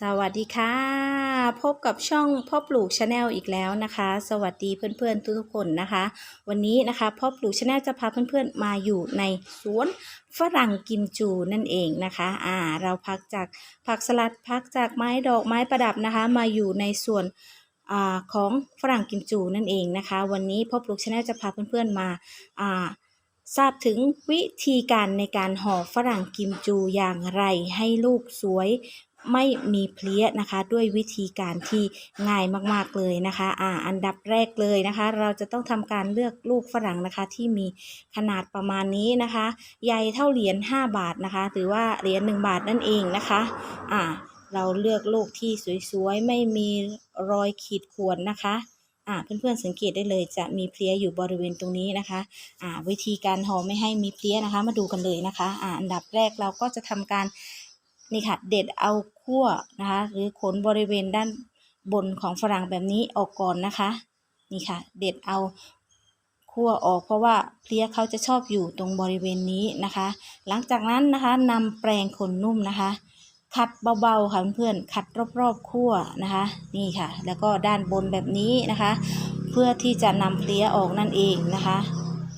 สวัสดีค่ะ พบกับช่องพ่อปลูกชาแนลอีกแล้วนะคะ สวัสดีเพื่อนๆทุกๆคนนะคะ วันนี้นะคะพ่อปลูกชาแนลจะพาเพื่อนๆมาอยู่ในสวนฝรั่งกิมจูนั่นเองนะคะอ่าเราพักจากผักสลัดพักจากไม้ดอกไม้ประดับนะคะ มาอยู่ในส่วนอ่าของฝรั่งกิมจูนั่นเองนะคะ วันนี้พ่อปลูกชาแนลจะพาเพื่อนๆมาอ่าทราบถึงวิธีการในการห่อฝรั่งกิมจูอย่างไรให้ลูกสวย ไม่มีเพลี้ยนะคะ ด้วยวิธีการที่ง่ายมากๆเลยนะคะอ่าอันดับแรกเลยนะคะ เราจะต้องทำการเลือกลูกฝรั่งนะคะ ที่มีขนาดประมาณนี้นะคะใหญ่เท่าเหรียญ5บาทนะคะ หรือว่าเหรียญ1บาทนั่นเองนะคะอ่าเราเลือกลูกที่สวยๆ ไม่มีรอยขีดข่วนนะคะอ่าเพื่อนๆสังเกตได้เลยจะมีเพลี้ยอยู่บริเวณตรงนี้นะคะอ่าวิธีการห่อไม่ให้มีเพลี้ยนะคะ มาดูกันเลยนะคะอ่าอันดับแรกเราก็จะทำการ นี่ค่ะ เด็ดเอาขั้วนะคะ หรือขนบริเวณด้านบนของฝรั่งแบบนี้ออกก่อนนะคะ นี่ค่ะ เด็ดเอาขั้วออกเพราะว่าเพลี้ยเขาจะชอบอยู่ตรงบริเวณนี้นะคะ หลังจากนั้นนะคะนำแปรงขนนุ่มนะคะ ขัดเบาๆค่ะเพื่อนขัดรอบๆขั้วนะคะ นี่ค่ะ แล้วก็ด้านบนแบบนี้นะคะ เพื่อที่จะนำเพลี้ยออกนั่นเองนะคะ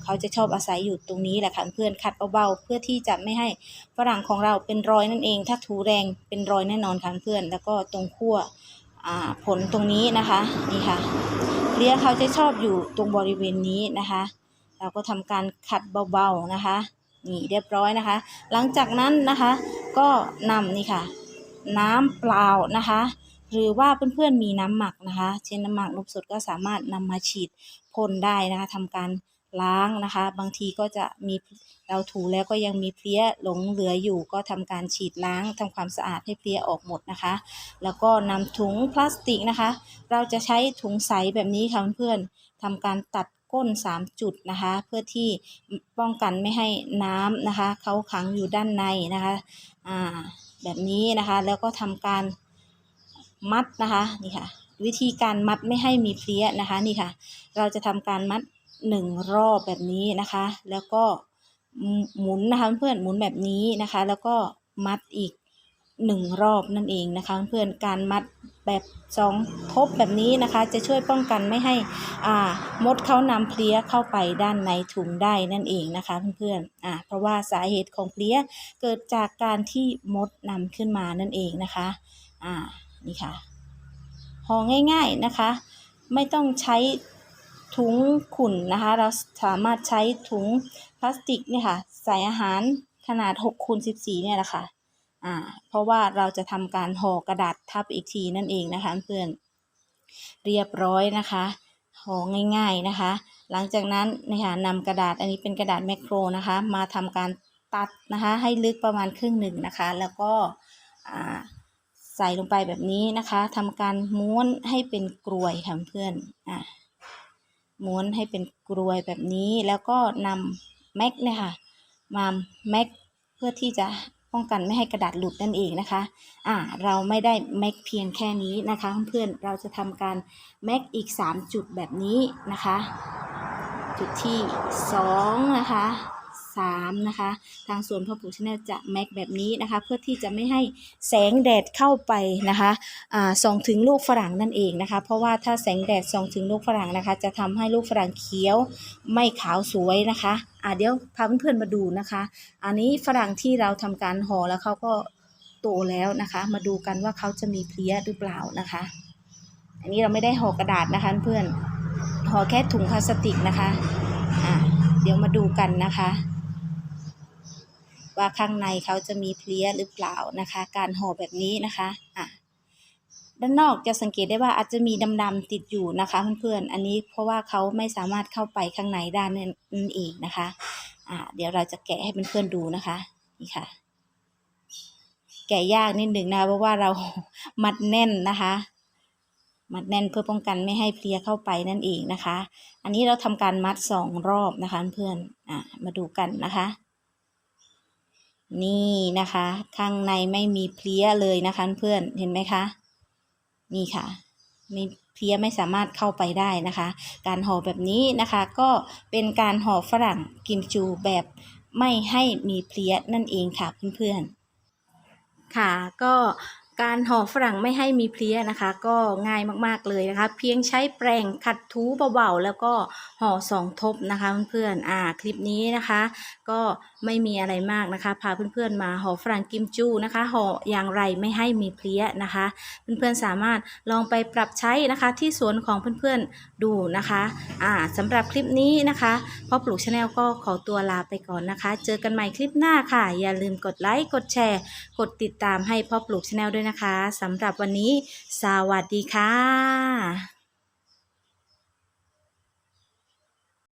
เขาจะชอบอาศัยอยู่ตรงนี้แหละค่ะเพื่อนขัดเบาๆเพื่อที่จะไม่ให้ฝรั่งของเราเป็นรอยนั่นเอง ถ้าถูแรงเป็นรอยแน่นอนค่ะเพื่อนแล้วก็ตรงขั้วผลตรงนี้นะคะนี่ค่ะเลี้ยเขาจะชอบอยู่ตรงบริเวณนี้นะคะ เราก็ทำการขัดเบาๆนะคะนี่เรียบร้อยนะคะ หลังจากนั้นนะคะก็นำนี่ค่ะ น้ำเปล่านะคะ หรือว่าเพื่อนๆมีน้ำหมักนะคะ เช่นน้ำหมักนมสดก็สามารถนำมาฉีดพ่นได้นะคะทำการ ล้างนะคะ บางทีก็จะมีเราถูแล้วก็ยังมีเพลี้ยหลงเหลืออยู่ ก็ทำการฉีดล้างทำความสะอาดให้เพลี้ยออกหมดนะคะ แล้วก็นำถุงพลาสติกนะคะ เราจะใช้ถุงใสแบบนี้ค่ะเพื่อนๆทำการตัดก้น 3 จุดนะคะ เพื่อที่ป้องกันไม่ให้น้ำนะคะเขาขังอยู่ด้านในนะคะอ่าแบบนี้นะคะแล้วก็ทำการมัดนะคะนี่ค่ะวิธีการมัดไม่ให้มีเพลี้ยนะคะนี่ค่ะ เราจะทำการมัด หนึ่งรอบแบบนี้นะคะ แล้วก็หมุนนะคะเพื่อนหมุนแบบนี้นะคะ แล้วก็มัดอีกหนึ่งรอบนั่นเองนะคะ เพื่อนการมัดแบบสองทบแบบนี้นะคะ จะช่วยป้องกันไม่ให้อ่ามดเขานำเพลี้ยเข้าไปด้านในถุงได้นั่นเองนะคะเพื่อนๆอ่าเพราะว่าสาเหตุของเพลี้ยเกิดจากการที่มดนำขึ้นมานั่นเองนะคะอ่านี่ค่ะห่อง่าย ๆนะคะ ไม่ต้องใช้ ถุงขุ่นนะคะ เราสามารถใช้ถุงพลาสติกเนี่ยค่ะ ใส่อาหารขนาด6คูณ14 เนี่ยแหละค่ะ อ่า เพราะว่าเราจะทำการห่อกระดาษทับอีกทีนั่นเองนะคะเพื่อน เรียบร้อยนะคะห่อง่าย ๆนะคะ หลังจากนั้นนะคะนำกระดาษอันนี้เป็นกระดาษแมคโครนะคะ มาทำการตัดนะคะ ให้ลึกประมาณครึ่งหนึ่งนะคะ แล้วก็อ่าใส่ลงไปแบบนี้นะคะทำการม้วนให้เป็นกรวยค่ะเพื่อนอ่า ม้วนให้เป็นกรวยแบบนี้ แล้วก็นำแม็กเนี่ยค่ะ มาแม็กเพื่อที่จะป้องกันไม่ให้กระดาษหลุดนั่นเองนะคะ อ่า เราไม่ได้แม็กเพียงแค่นี้นะคะ เพื่อนๆเราจะทำการแม็กอีก 3 จุดแบบนี้นะคะ จุดที่ 2 นะคะ 3นะคะ ทางสวนพ่อปลูกชาแนลจะแม็กแบบนี้นะคะ เพื่อที่จะไม่ให้แสงแดดเข้าไปนะคะส่องถึงลูกฝรั่งนั่นเองนะคะ เพราะว่าถ้าแสงแดดส่องถึงลูกฝรั่งนะคะ จะทำให้ลูกฝรั่งเขียวไม่ขาวสวยนะคะอ่าเดี๋ยวพาเพื่อนๆมาดูนะคะ อันนี้ฝรั่งที่เราทำการห่อแล้วเขาก็โตแล้วนะคะ มาดูกันว่าเขาจะมีเพลี้ยหรือเปล่านะคะ อันนี้เราไม่ได้ห่อกระดาษนะคะเพื่อนห่อแค่ถุงพลาสติกนะคะอ่าเดี๋ยวมาดูกันนะคะ ว่าข้างในเขาจะมีเพลี้ยหรือเปล่านะคะ การห่อแบบนี้นะคะอะด้านนอกจะสังเกตได้ว่าอาจจะมีดำๆติดอยู่นะคะเพื่อนๆ อันนี้เพราะว่าเขาไม่สามารถเข้าไปข้างในได้นั่นเองนะคะอ่าเดี๋ยวเราจะแกะให้เพื่อนๆดูนะคะนี่ค่ะ แกะยากนิดหนึ่งนะเพราะว่าเรามัดแน่นนะคะ มัดแน่นเพื่อป้องกันไม่ให้เพลียเข้าไปนั่นเองนะคะ อันนี้เราทำการมัดสองรอบนะคะเพื่อนอ่ามาดูกันนะคะ นี่นะคะ ข้างในไม่มีเพลี้ยเลยนะคะเพื่อนเห็นไหมคะ นี่ค่ะไม่เพลี้ยไม่สามารถเข้าไปได้นะคะ การห่อแบบนี้นะคะก็เป็นการห่อฝรั่งกิมจูแบบไม่ให้มีเพลี้ยนั่นเองค่ะเพื่อนๆค่ะก็ การห่อฝรั่งไม่ให้มีเพลี้ยนะคะ ก็ง่ายมากๆเลยนะคะ เพียงใช้แปรงขัดถูเบาๆแล้วก็ห่อสองทบนะคะเพื่อนๆอ่าคลิปนี้นะคะ ก็ไม่มีอะไรมากนะคะ พาเพื่อนๆมาห่อฝรั่งกิมจูนะคะห่ออย่างไรไม่ให้มีเพลี้ยนะคะ เพื่อนๆสามารถลองไปปรับใช้นะคะที่สวนของเพื่อนๆดูนะคะอ่าสำหรับคลิปนี้นะคะพ่อปลูกชาแนลก็ขอตัวลาไปก่อนนะคะ เจอกันใหม่คลิปหน้าค่ะ อย่าลืมกดไลค์กดแชร์ กดติดตามให้พ่อปลูกชาแนลด้วยนะคะสำหรับวันนี้ สวัสดีค่ะ